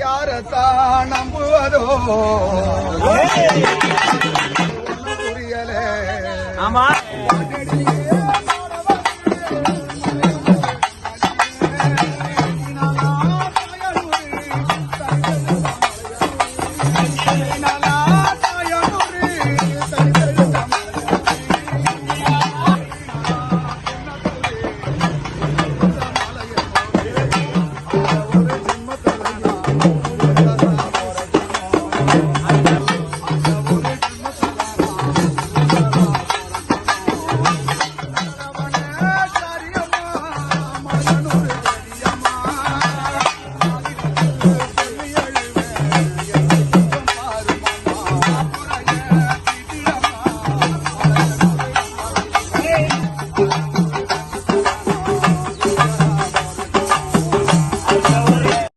யாரத்தான் நம்புவதோ? ஆமா. mano.